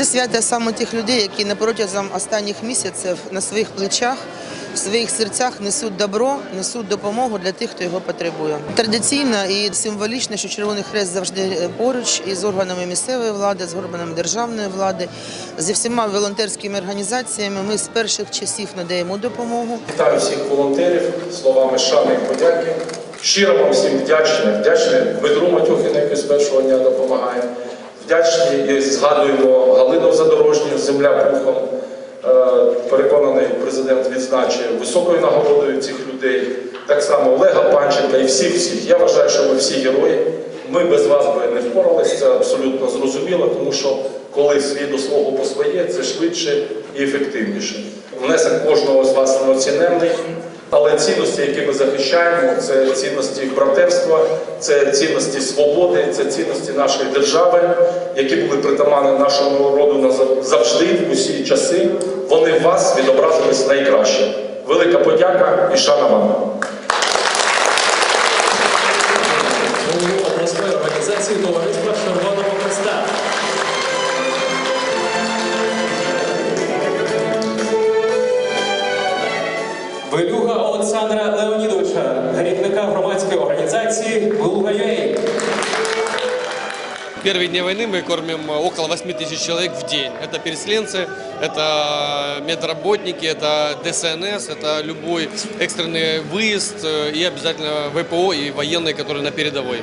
Це свято саме тих людей, які на протягом останніх місяців на своїх плечах, в своїх серцях несуть добро, несуть допомогу для тих, хто його потребує. Традиційно і символічно, що Червоний Хрест завжди е, поруч із органами місцевої влади, з органами державної влади, зі всіма волонтерськими організаціями. Ми з перших часів надаємо допомогу. Вітаю всіх волонтерів словами шани і подяки. Щиро вам всім вдячний. Вдячний Дмитру Матюхину, який з першого дня допомагає. Вдячні згадуємо Галину Задорожню, земля пухом. Е, Переконаний президент відзначив високою нагородою цих людей. Так само Олега Панченка і всіх всіх. Я вважаю, що ви всі герої. Ми без вас би не впоралися, це абсолютно зрозуміло, тому що коли свій до свого по своє, це швидше і ефективніше. Внесок кожного з вас неоціненний, але цінності, які ми захищаємо, це цінності братерства, це цінності свободи, це цінності нашої держави, які були притаманні нашому народу завжди, в усі часи. Вони в вас відобразились найкраще. Велика подяка і шана вам. Олександра Леонідовича, керівника громадської організації Велуга.ua. В первые дни войны мы кормим около 8 тысяч человек в день. Это переселенцы, это медработники, это ДСНС, это любой экстренный выезд э, и обязательно ВПО и военные, которые на передовой.